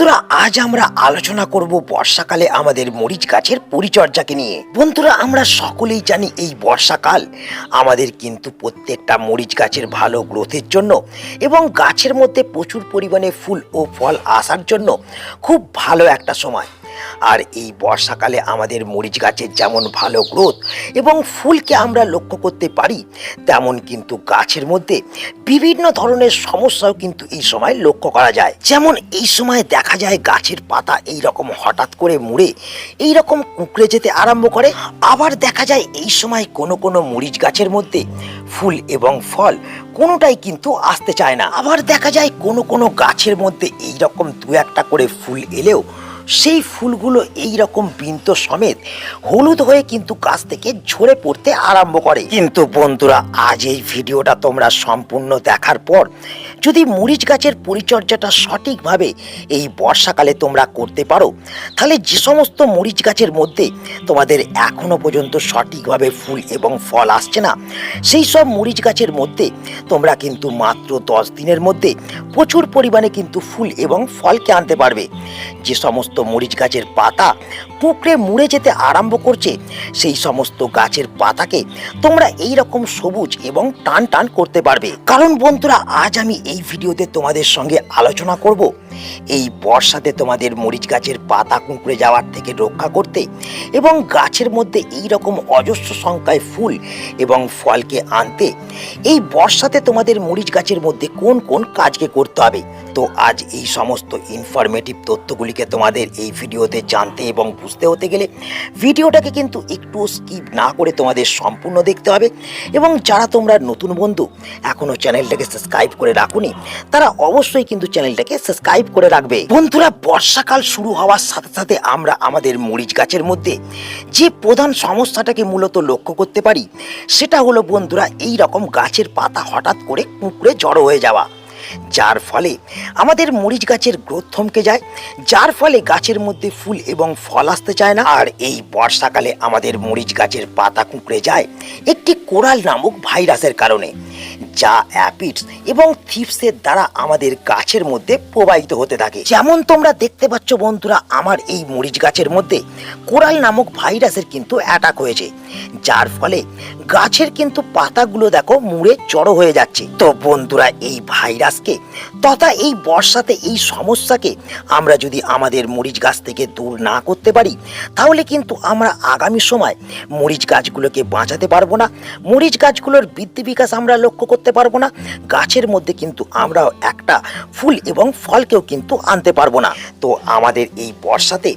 বন্ধুরা, আজ আমরা আলোচনা করব বর্ষাকালে আমাদের মরিচ গাছের পরিচর্যাকে নিয়ে। বন্ধুরা, আমরা সকলেই জানি এই বর্ষাকাল আমাদের কিন্তু প্রত্যেকটা মরিচ গাছের ভালো গ্রোথের জন্য এবং গাছের মধ্যে প্রচুর পরিমাণে ফুল ও ফল আসার জন্য খুব ভালো একটা সময়। আর এই বর্ষাকালে আমাদের মরিচ গাছের যেমন ভালো গ্রোথ এবং ফুলকে আমরা লক্ষ্য করতে পারি, তেমন কিন্তু গাছের মধ্যে বিভিন্ন ধরনের সমস্যাও কিন্তু এই সময় লক্ষ্য করা যায়। যেমন এই সময় দেখা যায় গাছের পাতা এই রকম হঠাৎ করে মুড়ে এই রকম কুঁকড়ে যেতে আরম্ভ করে। আবার দেখা যায় এই সময় কোনো কোনো মরিচ গাছের মধ্যে ফুল এবং ফল কোনোটাই কিন্তু আসতে চায় না। আবার দেখা যায় কোনো কোনো গাছের মধ্যে এই রকম দু একটা করে ফুল এলেও সেই ফুলগুলো এই রকম বৃন্ত সমেত হলুদ হয়ে কিন্তু গাছ থেকে ঝরে পড়তে আরম্ভ করে। কিন্তু বন্ধুরা, আজ এই ভিডিওটা তোমরা সম্পূর্ণ দেখার পর যদি মরিচ গাছের পরিচর্যাটা সঠিকভাবে এই বর্ষাকালে তোমরা করতে পারো, তাহলে যে সমস্ত মরিচ গাছের মধ্যে তোমাদের এখনও পর্যন্ত সঠিকভাবে ফুল এবং ফল আসছে না, সেই সব মরিচ গাছের মধ্যে তোমরা কিন্তু মাত্র দশ দিনের মধ্যে প্রচুর পরিমাণে কিন্তু ফুল এবং ফলকে আনতে পারবে। যে সমস্ত মরিচ গাছের পাতা পুকুরে মুড়ে যেতে আরম্ভ করছে। সেই সমস্ত গাছের পাতাকে তোমরা এই রকম সবুজ এবং টান টান করতে পারবে। কারণ বন্ধুরা, আজ আমি এই ভিডিওতে তোমাদের সঙ্গে আলোচনা করব এই বর্ষাতে তোমাদের মরিচ গাছের পাতা কুঁকড়ে যাওয়ার থেকে রক্ষা করতে এবং গাছের মধ্যে এই রকম অজস্র সংখ্যায় ফুল এবং ফলকে আনতে, এই বর্ষাতে তোমাদের মরিচ গাছের মধ্যে কোন কোন কাজকে করতে হবে? তো আজ এই সমস্ত ইনফরমেটিভ তথ্যগুলিকে তোমাদের এই ভিডিওতে জানতে এবং বুঝতে হতে গেলে ভিডিওটাকে কিন্তু একটু স্কিপ না করে তোমাদের সম্পূর্ণ দেখতে হবে এবং যারা তোমরা নতুন বন্ধু এখনও চ্যানেলটাকে সাবস্ক্রাইব করে রাখুনি, তারা অবশ্যই কিন্তু চ্যানেলটাকে সাবস্ক্রাইব করে রাখবে। বন্ধুরা, বর্ষাকাল শুরু হওয়ার সাথে সাথে আমরা আমাদের মরিচ গাছের মধ্যে যে প্রধান সমস্যাটাকে মূলত লক্ষ্য করতে পারি, সেটা হলো বন্ধুরা, এই রকম গাছের পাতা হঠাৎ করে কুঁকড়ে জড়ো হয়ে যাওয়া। যার ফলে আমাদের মরিচ গাছের গ্রোথ থমকে যায়, যার ফলে গাছের মধ্যে ফুল এবং ফল আসতে চায় না। আর এই বর্ষাকালে আমাদের মরিচ গাছের পাতা কুঁকড়ে যায় একটি কোরাল নামক ভাইরাসের কারণে। যা অ্যাপিডস এবং থিপসের দ্বারা আমাদের গাছের মধ্যে প্রবাহিত হতে থাকে। যেমন তোমরা দেখতে পাচ্ছ বন্ধুরা, আমার এই মরিচ গাছের মধ্যে কোরাল নামক ভাইরাসের কিন্তু অ্যাটাক হয়েছে। যার ফলে গাছের কিন্তু পাতাগুলো দেখো মুড়ে জড়ো হয়ে যাচ্ছে। তো বন্ধুরা, এই ভাইরাসকে তথা এই বর্ষাতে এই সমস্যাকে আমরা যদি আমাদের মরিচ গাছ থেকে দূর না করতে পারি, তাহলে কিন্তু আমরা আগামী সময় মরিচ গাছগুলোকে বাঁচাতে পারব না। মরিচ গাছগুলোর বৃদ্ধি বিকাশ আমরা লক্ষ্য করতে পারব না। গাছের মধ্যে কিন্তু আমরাও একটা ফুল এবং ফলকেও কিন্তু আনতে পারব না। তো আমাদের এই বর্ষাতে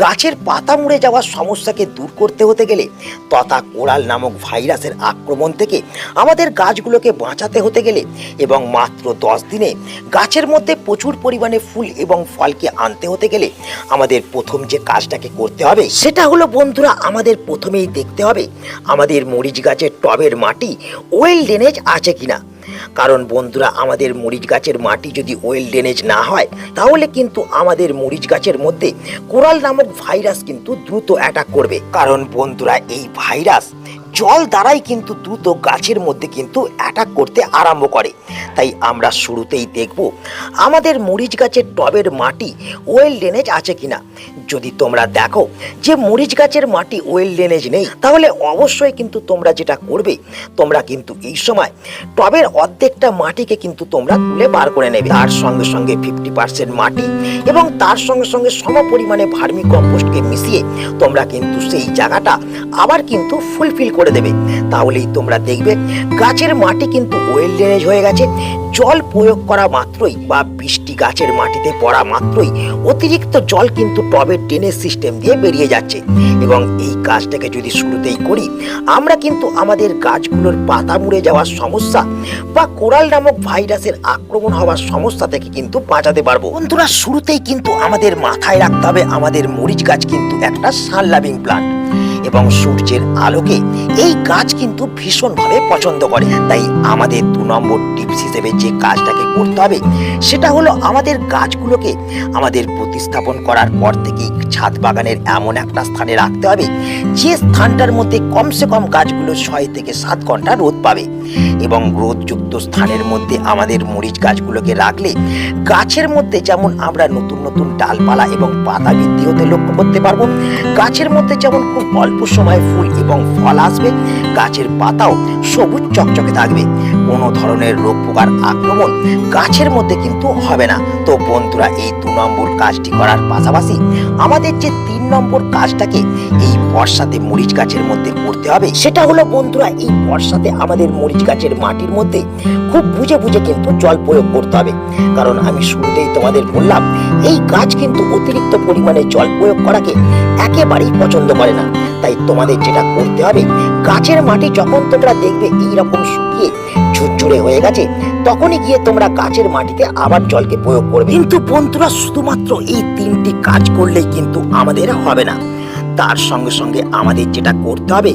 গাছের পাতা মুড়ে যাওয়ার সমস্যাকে দূর করতে হতে গেলে তথা কোরাল নামক ভাইরাসের আক্রমণ থেকে আমাদের গাছগুলোকে বাঁচাতে হতে গেলে এবং মাত্র দশ দিনে গাছের মধ্যে প্রচুর পরিমাণে ফুল এবং ফলকে আনতে হতে গেলে আমাদের প্রথম যে কাজটাকে করতে হবে, সেটা হলো বন্ধুরা আমাদের প্রথমেই দেখতে হবে আমাদের মরিচ গাছের টবের মাটি ওয়েল ড্রেনেজ আছে কিনা। কারণ বন্ধুরা, আমাদের মরিচ গাছের মাটি যদি ওয়েল ড্রেনেজ না হয়, তাহলে কিন্তু আমাদের মরিচ গাছের মধ্যে কোরাল নামক ভাইরাস কিন্তু দ্রুত অ্যাটাক করবে। কারণ বন্ধুরা, এই ভাইরাস জল দ্বারাই কিন্তু দ্রুত গাছের মধ্যে কিন্তু অ্যাটাক করতে আরম্ভ করে। তাই আমরা শুরুতেই দেখব, আমাদের মরিচ গাছের টবের মাটি ওয়েল ড্রেনেজ আছে কিনা। যদি তোমরা দেখো যে মরিচ গাছের মাটি ওয়েল ড্রেনেজ নেই, তাহলে অবশ্যই কিন্তু তোমরা যেটা করবে, তোমরা কিন্তু এই সময় টবের অর্ধেকটা মাটিকে কিন্তু তোমরা তুলে বার করে নেবে। তার সঙ্গে সঙ্গে ফিফটি পার্সেন্ট মাটি এবং তার সঙ্গে সঙ্গে সম পরিমাণে ভার্মি কম্পোস্টকে মিশিয়ে তোমরা কিন্তু সেই জায়গাটা আবার কিন্তু ফুলফিল করে দেবে। তাহলেই তোমরা দেখবে গাছের মাটি কিন্তু ওয়েল ড্রেনেজ হয়ে গেছে, জল প্রয়োগ করা মাত্রই বা বৃষ্টি গাছের মাটিতে পড়া মাত্রই অতিরিক্ত জল কিন্তু টবের ড্রেনেজ সিস্টেম দিয়ে বেরিয়ে যাচ্ছে। এবং এই কাজটাকে যদি শুরুতেই করি, আমরা কিন্তু আমাদের গাছগুলোর পাতা মুড়ে যাওয়ার সমস্যা বা কোরাল নামক ভাইরাসের আক্রমণ হওয়ার সমস্যা থেকে কিন্তু বাঁচাতে পারব। বন্ধুরা, শুরুতেই কিন্তু আমাদের মাথায় রাখতে হবে আমাদের মরিচ গাছ কিন্তু একটা সানলাভিং প্লান্ট। এবং সূর্যের আলোকে এই গাছ কিন্তু ভীষণভাবে পছন্দ করে। তাই আমাদের দু নম্বর টিপস হিসেবে যে কাজটাকে করতে হবে, সেটা হলো আমাদের গাছগুলোকে আমাদের প্রতিস্থাপন করার পর থেকেই ছাদ বাগানের এমন একটা স্থানে রাখতে হবে, যে স্থানটার মধ্যে কমসে কম গাছগুলো ছয় থেকে সাত ঘণ্টা রোদ পাবে। এবং রোদযুক্ত স্থানের মধ্যে আমাদের মরিচ গাছগুলোকে রাখলে গাছের মধ্যে যেমন আমরা নতুন নতুন ডালপালা এবং পাতা বৃদ্ধি হতে লক্ষ্য করতে পারব, গাছের মধ্যে যেমন খুব অল্প সময়ে ফুল এবং ফল আসবে, গাছের পাতাও সবুজ চকচকে থাকবে। কোনো ধরনের রোগ পোকার আক্রমণ গাছের মধ্যে কিন্তু হবে না। তো বন্ধুরা, এই দু নম্বর কাজটি করার পাশাপাশি আমাদের যে তিন নম্বর কাজটাকে এই বর্ষাতে মরিচ গাছের মধ্যে করতে হবে, সেটা হলো বন্ধুরা, এই বর্ষাতে আমাদের মরিচ গাছের মাটির মধ্যে খুব বুঝে বুঝে কিন্তু জল প্রয়োগ করতে হবে। কারণ আমি শুরুতেই তোমাদের বললাম, এই গাছ কিন্তু অতিরিক্ত পরিমাণে জল প্রয়োগ করাকে একেবারেই পছন্দ করে না। তাই তোমাদের যেটা করতে হবে, গাছের মাটি যখন তোমরা দেখবে এই রকম শুকিয়ে ঝুরঝুরে হয়ে গেছে, তখনই গিয়ে তোমরা গাছের মাটিতে আবার জলকে প্রয়োগ করবে। কিন্তু বন্ধুরা, শুধুমাত্র এই তিনটি কাজ করলেই কিন্তু আমাদের হবে না। তার সঙ্গে সঙ্গে আমাদের যেটা করতে হবে,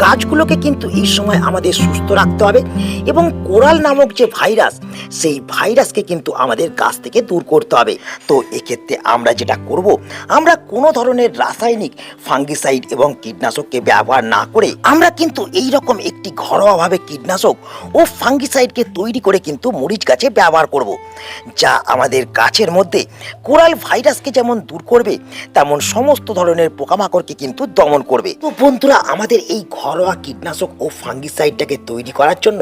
গাছগুলোকে কিন্তু এই সময় আমাদের সুস্থ রাখতে হবে এবং কোরাল নামক যে ভাইরাস সেই ভাইরাসকে কিন্তু আমাদের গাছ থেকে দূর করতে হবে। তো এক্ষেত্রে আমরা যেটা করব, আমরা কোনো ধরনের রাসায়নিক, ফাঙ্গিসাইড এবং কীটনাশককে ব্যবহার না করে আমরা কিন্তু এই রকম একটি ঘরোয়াভাবে কীটনাশক ও ফাঙ্গিসাইডকে তৈরি করে কিন্তু মরিচ গাছে ব্যবহার করব, যা আমাদের গাছের মধ্যে কোরাল ভাইরাসকে যেমন দূর করবে, তেমন সমস্ত ধরনের পোকামাকড়কে কিন্তু দমন করবে। তো বন্ধুরা, আমাদের এই ঘরোয়া কীটনাশক ও ফাঙ্গিসাইডটাকে তৈরি করার জন্য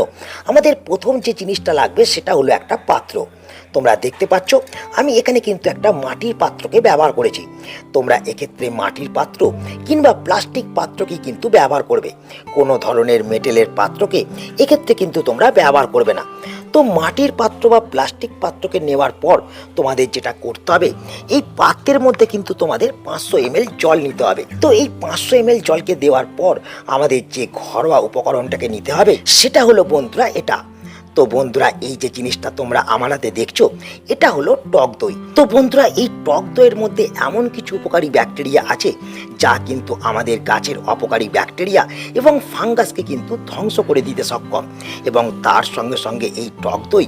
আমাদের প্রথম যে জিনিসটা লাগবে, সেটা হলো একটা পাত্র। তোমরা দেখতে পাচ্ছ, আমি এখানে কিন্তু একটা মাটির পাত্রকে ব্যবহার করেছি। তোমরা এক্ষেত্রে মাটির পাত্র কিংবা প্লাস্টিক পাত্রকে কিন্তু ব্যবহার করবে। কোনো ধরনের মেটেলের পাত্রকে এক্ষেত্রে কিন্তু তোমরা ব্যবহার করবে না। তো মাটির পাত্র বা প্লাস্টিক পাত্রকে নেওয়ার পর তোমাদের যেটা করতে হবে, এই পাত্রের মধ্যে কিন্তু তোমাদের পাঁচশো এমএল জল নিতে হবে। তো এই পাঁচশো এমএল জলকে দেওয়ার পর আমাদের যে ঘরোয়া উপকরণটাকে নিতে হবে, সেটা হলো বন্ধুরা এটা। তো বন্ধুরা, এই যে জিনিসটা তোমরা আমার হাতে দেখছ, এটা হলো টক দই। তো বন্ধুরা, এই টক দইয়ের মধ্যে এমন কিছু উপকারী ব্যাকটেরিয়া আছে, যা কিন্তু আমাদের গাছের অপকারী ব্যাকটেরিয়া এবং ফাঙ্গাসকে কিন্তু ধ্বংস করে দিতে সক্ষম। এবং তার সঙ্গে সঙ্গে এই টক দই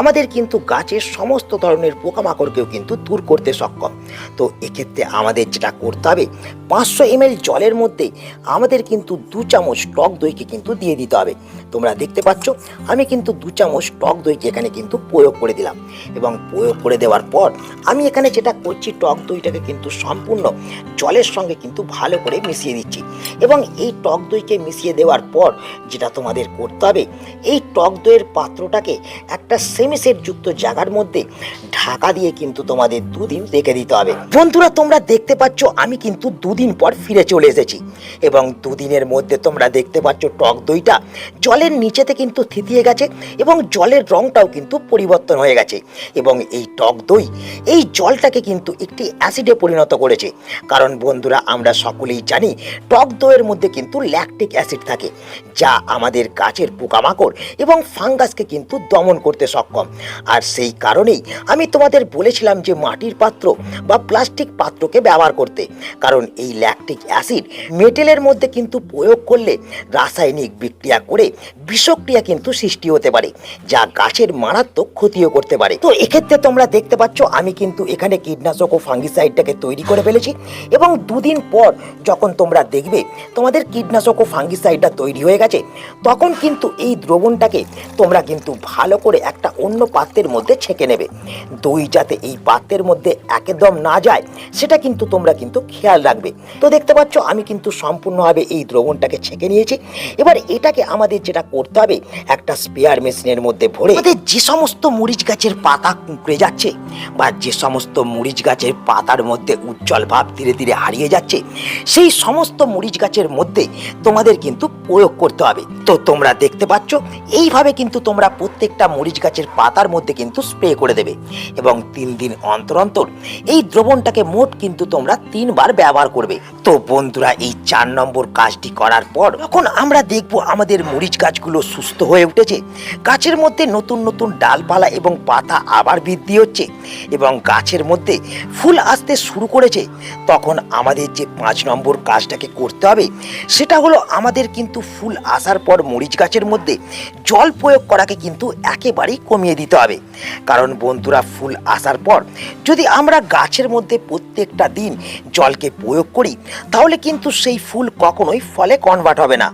আমাদের কিন্তু গাছের সমস্ত ধরনের পোকামাকড়কেও কিন্তু দূর করতে সক্ষম। তো এক্ষেত্রে আমাদের যেটা করতে হবে, পাঁচশো এমএল জলের মধ্যে আমাদের কিন্তু দু চামচ টক দইকে কিন্তু দিয়ে দিতে হবে। তোমরা দেখতে পাচ্ছ, আমি কিন্তু দু চামচ টক দইকে এখানে কিন্তু প্রয়োগ করে দিলাম। এবং প্রয়োগ করে দেওয়ার পর আমি এখানে যেটা করছি, টক দইটাকে কিন্তু সম্পূর্ণ জলের সঙ্গে কিন্তু ভালো করে মিশিয়ে দিচ্ছি। এবং এই টক দইকে মিশিয়ে দেওয়ার পর যেটা তোমাদের করতে হবে, এই টক দইয়ের পাত্রটাকে একটা সেমিসেট যুক্ত জায়গার মধ্যে ঢাকা দিয়ে কিন্তু তোমাদের দুদিন রেখে দিতে হবে। বন্ধুরা, তোমরা দেখতে পাচ্ছ আমি কিন্তু দুদিন পর ফিরে চলে এসেছি। এবং দুদিনের মধ্যে তোমরা দেখতে পাচ্ছ টক দইটা জলের নিচেতে কিন্তু থিতিয়ে গেছে। এবং জলের রংটাও কিন্তু পরিবর্তন হয়ে গেছে। এবং এই টক দই, এই জলটাকে কিন্তু একটি অ্যাসিডে পরিণত করেছে। কারণ বন্ধুরা, আমরা সকলেই জানি, টক দইয়ের মধ্যে কিন্তু ল্যাকটিক অ্যাসিড থাকে, যা আমাদের গাছের পোকামাকড় এবং ফাঙ্গাসকে কিন্তু দমন করতে সক্ষম। আর সেই কারণেই আমি তোমাদের বলেছিলাম যে মাটির পাত্র বা প্লাস্টিক পাত্রকে ব্যবহার করতে। কারণ এই ল্যাকটিক অ্যাসিড মেটেলের মধ্যে কিন্তু প্রয়োগ করলে রাসায়নিক বিক্রিয়া করে বিষক্রিয়া কিন্তু সৃষ্টি হতে পারে। যা গাছের মারাত্মক ক্ষতিও করতে পারে। তো এক্ষেত্রে তোমরা দেখতে পাচ্ছ, আমি কিন্তু এখানে কীটনাশক ও ফাঙ্গিসাইডটাকে তৈরি করে ফেলেছি এবং দুদিন পর যখন তোমরা দেখবে তোমাদের কীটনাশক ও ফাঙ্গিসাইডটা তৈরি হয়ে গেছে, তখন কিন্তু এই দ্রবণটাকে তোমরা কিন্তু ভালো করে একটা অন্য পাত্রের মধ্যে ছেঁকে নেবে। দই যাতে এই পাত্রের মধ্যে একদম না যায়, সেটা কিন্তু তোমরা কিন্তু খেয়াল রাখবে। তো দেখতে পাচ্ছ, আমি কিন্তু সম্পূর্ণভাবে এই দ্রবণটাকে ছেঁকে নিয়েছি। এবার এটাকে আমাদের যেটা করতে হবে, একটা স্পেয়ার মেশিনের মধ্যে ভরে যে সমস্ত মরিচ গাছের পাতা কুঁকড়ে যাচ্ছে বা যে সমস্ত মরিচ গাছের পাতার মধ্যে উজ্জ্বল ভাব ধীরে ধীরে হারিয়ে যাচ্ছে, সেই সমস্ত মরিচ গাছের মধ্যে তোমাদের কিন্তু প্রয়োগ করতে হবে। তো তোমরা দেখতে পাচ্ছ, এইভাবে কিন্তু তোমরা প্রত্যেকটা মরিচ গাছের পাতার মধ্যে কিন্তু স্প্রে করে দেবে এবং তিন দিন অন্তর অন্তর এই দ্রবণটাকে মোট কিন্তু তোমরা তিনবার ব্যবহার করবে। তো বন্ধুরা, এই চার নম্বর কাজটি করার পর যখন আমরা দেখব আমাদের মরিচ গাছগুলো সুস্থ হয়ে উঠেছে গাছের মধ্যে নতুন নতুন ডালপালা এবং পাতা আবার বৃদ্ধি হচ্ছে এবং গাছের মধ্যে ফুল আসতে শুরু করেছে। তখন আমাদের যে পাঁচ নম্বর কাজটাকে করতে হবে, সেটা হলো আমাদের কিন্তু ফুল আসার পর মরিচ গাছের মধ্যে জল প্রয়োগ করাকে কিন্তু একেবারেই কমিয়ে দিতে হবে। কারণ বন্ধুরা, ফুল আসার পর যদি আমরা গাছের মধ্যে প্রত্যেকটা দিন জলকে প্রয়োগ করি, তাহলে কিন্তু সেই ফুল কখনোই ফলে কনভার্ট হবে না।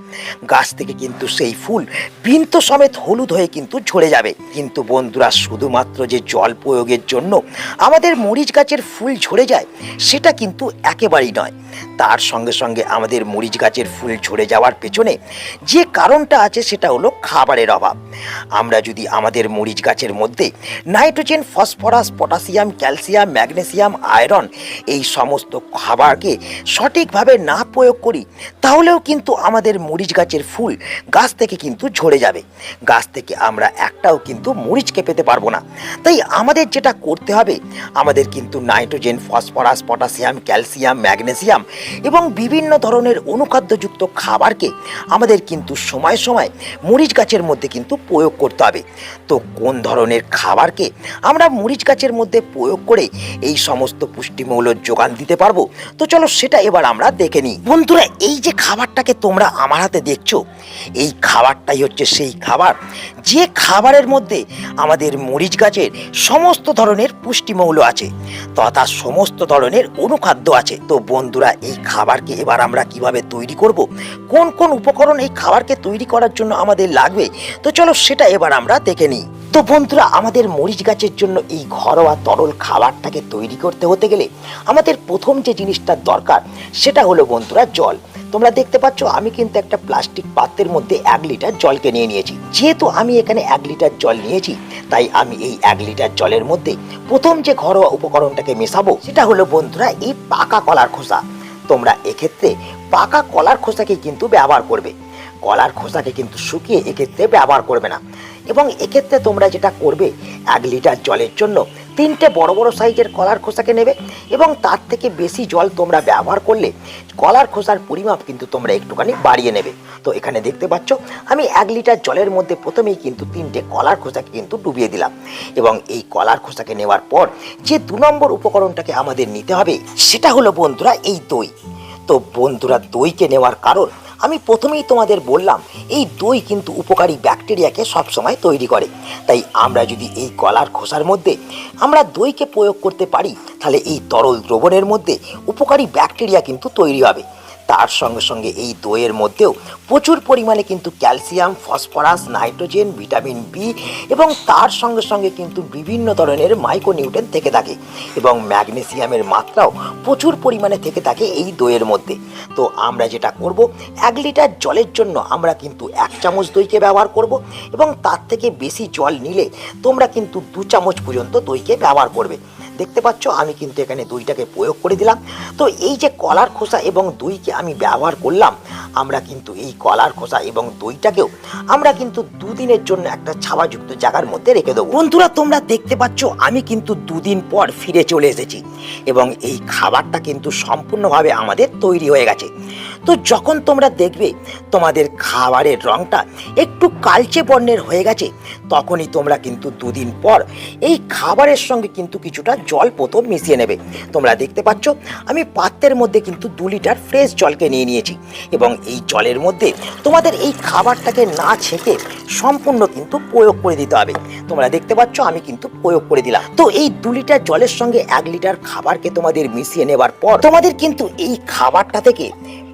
গাছ থেকে কিন্তু সেই ফুল বৃন্ত সমেত হলুদ হয়ে কিন্তু ঝরে যাবে। কিন্তু বন্ধুরা, শুধুমাত্র যে জল প্রয়োগের জন্য আমাদের মরিচ গাছের ফুল ঝরে যায়, সেটা কিন্তু একেবারেই নয়। তার সঙ্গে সঙ্গে আমাদের মরিচ গাছের ফুল ঝরে যাওয়ার পেছনে যে কারণটা আছে, সেটা হলো খাবারের অভাব। আমরা যদি আমাদের মরিচ গাছের মধ্যে nitrogen, phosphorus, potassium, calcium, magnesium, iron এই সমস্ত খাবারকে সঠিকভাবে না প্রয়োগ করি, তাহলেও কিন্তু আমাদের মরিচ গাছের ফুল গাছ থেকে কিন্তু ঝরে যাবে। গাছ থেকে আমরা একটাও কিন্তু মরিচকে পেতে পারব না। তাই আমাদের যেটা করতে হবে, আমাদের কিন্তু nitrogen, phosphorus, potassium, calcium, magnesium এবং বিভিন্ন ধরনের অনুখাদ্যযুক্ত খাবারকে আমাদের কিন্তু সময় সময় মরিচ গাছের মধ্যে কিন্তু প্রয়োগ করতে হবে। তো কোন ধরনের খাবারকে আমরা মরিচ গাছের মধ্যে প্রয়োগ করে এই সমস্ত পুষ্টিমৌল যোগান দিতে পারব? তো চলো সেটা এবার আমরা দেখে নিই। বন্ধুরা, এই যে খাবারটাকে তোমরা আমার হাতে দেখছ, এই খাবারটাই হচ্ছে সেই খাবার যে খাবারের মধ্যে আমাদের মরিচ গাছের সমস্ত ধরনের পুষ্টিমৌল আছে, তথা সমস্ত ধরনের অনুখাদ্য আছে, তো বন্ধুরা, এই খাবারকে এবার আমরা কীভাবে তৈরি করব? কোন কোন উপকরণ এই খাবারকে তৈরি করার জন্য আমাদের লাগবে? তো চলো সেটা এবার আমরা দেখে নিই। তো বন্ধুরা, আমাদের মরিচ গাছের জন্য এই ঘরোয়া তরল খাবারটাকে তৈরি করতে হতে গেলে আমাদের প্রথম যে জিনিসটা দরকার, সেটা হলো বন্ধুরা জল। তোমরা দেখতে পাচ্ছ, আমি কিন্তু একটা প্লাস্টিক পাত্রের মধ্যে এক লিটার জলকে নিয়ে নিয়েছি। যেহেতু আমি এখানে এক লিটার জল নিয়েছি, তাই আমি এই এক লিটার জলের মধ্যে প্রথম যে ঘরোয়া উপকরণটাকে মেশাবো, সেটা হলো বন্ধুরা এই পাকা কলার খোসা। তোমরা এক্ষেত্রে পাকা কলার খোসাকে কিন্তু ব্যবহার করবে। কলার খোসাকে কিন্তু শুকিয়ে এক্ষেত্রে ব্যবহার করবে না। এবং এক্ষেত্রে তোমরা যেটা করবে, এক লিটার জলের জন্য তিনটে বড় বড় সাইজের কলার খোসাকে নেবে এবং তার থেকে বেশি জল তোমরা ব্যবহার করলে কলার খোসার পরিমাপ কিন্তু তোমরা একটুখানি বাড়িয়ে নেবে। তো এখানে দেখতে পাচ্ছ, আমি এক লিটার জলের মধ্যে প্রথমেই কিন্তু তিনটে কলার খোসাকে কিন্তু ডুবিয়ে দিলাম এবং এই কলার খোসাকে নেওয়ার পর যে দু নম্বর উপকরণটাকে আমাদের নিতে হবে, সেটা হলো বন্ধুরা এই দই। তো বন্ধুরা দইকে নেওয়ার কারণ আমি প্রথমেই তোমাদের বললাম, এই দই কিন্তু উপকারী ব্যাকটেরিয়াকে সবসময় তৈরি করে। তাই আমরা যদি এই কলার খোসার মধ্যে আমরা দইকে প্রয়োগ করতে পারি, তাহলে এই তরল দ্রবণের মধ্যে উপকারী ব্যাকটেরিয়া কিন্তু তৈরি হবে। তার সঙ্গে সঙ্গে এই দইয়ের মধ্যেও প্রচুর পরিমাণে কিন্তু calcium, phosphorus, nitrogen, vitamin B এবং তার সঙ্গে সঙ্গে কিন্তু বিভিন্ন ধরনের মাইক্রোনিউট্রেন থেকে থাকে এবং ম্যাগনেসিয়ামের মাত্রাও প্রচুর পরিমাণে থেকে থাকে এই দইয়ের মধ্যে। তো আমরা যেটা করব, এক লিটার জলের জন্য আমরা কিন্তু এক চামচ দইকে ব্যবহার করব এবং তার থেকে বেশি জল নিলে তোমরা কিন্তু দু চামচ পর্যন্ত দইকে ব্যবহার করবে। দেখতে পাচ্ছ, আমি কিন্তু এখানে দইটাকে প্রয়োগ করে দিলাম। তো এই যে কলার খোসা এবং দুইকে আমি ব্যবহার করলাম, আমরা কিন্তু এই কলার খোসা এবং দইটাকেও আমরা কিন্তু দুদিনের জন্য একটা ছাওয়াযুক্ত জায়গার মধ্যে রেখে দেবো। বন্ধুরা, তোমরা দেখতে পাচ্ছ, আমি কিন্তু দুদিন পর ফিরে চলে এসেছি এবং এই খাবারটা কিন্তু সম্পূর্ণভাবে আমাদের তৈরি হয়ে গেছে। তো যখন তোমরা দেখবে তোমাদের খাবারের রঙটা একটু কালচে বর্ণের হয়ে গেছে, তখনই তোমরা কিন্তু দুদিন পর এই খাবারের সঙ্গে কিন্তু কিছুটা জল প্রথম মিশিয়ে নেবে। তোমরা দেখতে পাচ্ছ, আমি পাত্রের মধ্যে কিন্তু দু লিটার ফ্রেশ জলকে নিয়ে নিয়েছি এবং এই জলের মধ্যে তোমাদের এই খাবারটাকে না ছেঁকে সম্পূর্ণ কিন্তু প্রয়োগ করে দিতে হবে। তোমরা দেখতে পাচ্ছ, আমি কিন্তু প্রয়োগ করে দিলাম। তো এই দু লিটার জলের সঙ্গে এক লিটার খাবারকে তোমাদের মিশিয়ে নেবার পর তোমাদের কিন্তু এই খাবারটা থেকে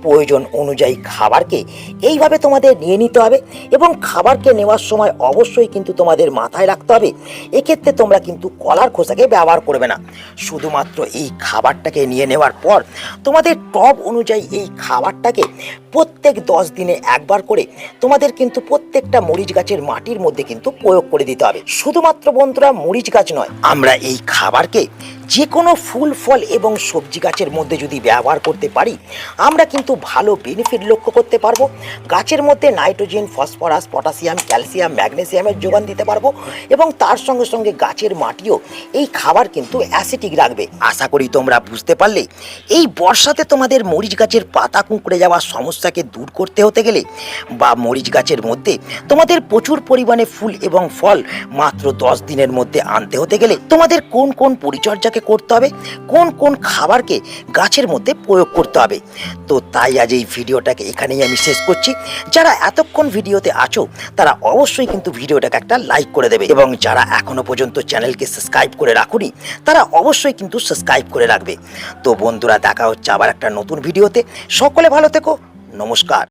প্রয়োজন অনুযায়ী খাবারকে এইভাবে তোমাদের নিয়ে নিতে হবে এবং খাবারকে নেওয়ার সময় অবশ্যই কিন্তু তোমাদের মাথায় রাখতে হবে। এক্ষেত্রে তোমরা কিন্তু কলার খোসাকে ব্যবহার করবে না। শুধুমাত্র এই খাবারটাকে নিয়ে নেওয়ার পর তোমাদের টব অনুযায়ী এই খাবারটাকে প্রত্যেক দশ দিনে একবার করে তোমাদের কিন্তু প্রত্যেকটা মরিচ গাছের মাটির মধ্যে কিন্তু প্রয়োগ করে দিতে হবে। শুধুমাত্র বন্ধুরা মরিচ গাছ নয়, আমরা এই খাবারকে যে কোনো ফুল, ফল এবং সবজি গাছের মধ্যে যদি ব্যবহার করতে পারি, আমরা কিন্তু ভালো বেনিফিট লক্ষ্য করতে পারব। গাছের মধ্যে নাইট্রোজেন ফসফরাস পটাশিয়াম ক্যালসিয়াম ম্যাগনেসিয়ামের যোগান দিতে পারব এবং তার সঙ্গে সঙ্গে গাছের মাটিও এই খাবার কিন্তু অ্যাসিটিক রাখবে। আশা করি তোমরা বুঝতে পারলে। এই বর্ষাতে তোমাদের মরিচ গাছের পাতা কুঁকড়ে যাওয়ার সমস্যাকে দূর করতে হতে গেলে বা মরিচ গাছের মধ্যে তোমাদের প্রচুর পরিমাণে ফুল এবং ফল মাত্র দশ দিনের মধ্যে আনতে হতে গেলে তোমাদের কোন কোন পরিচর্যাকে করতে হবে, কোন কোন খাবারকে গাছের মধ্যে প্রয়োগ করতে হবে। তো তাই আজ এই ভিডিওটাকে এখানেই আমি শেষ করছি। যারা এতক্ষণ ভিডিওতে আছো, তারা অবশ্যই কিন্তু ভিডিওটাকে একটা লাইক করে দেবে এবং যারা এখনও পর্যন্ত চ্যানেলকে সাবস্ক্রাইব করে রাখুনি, তারা অবশ্যই কিন্তু সাবস্ক্রাইব করে রাখবে। তো বন্ধুরা, দেখা হচ্ছে আবার একটা নতুন ভিডিওতে। সকলে ভালো থেকো। নমস্কার।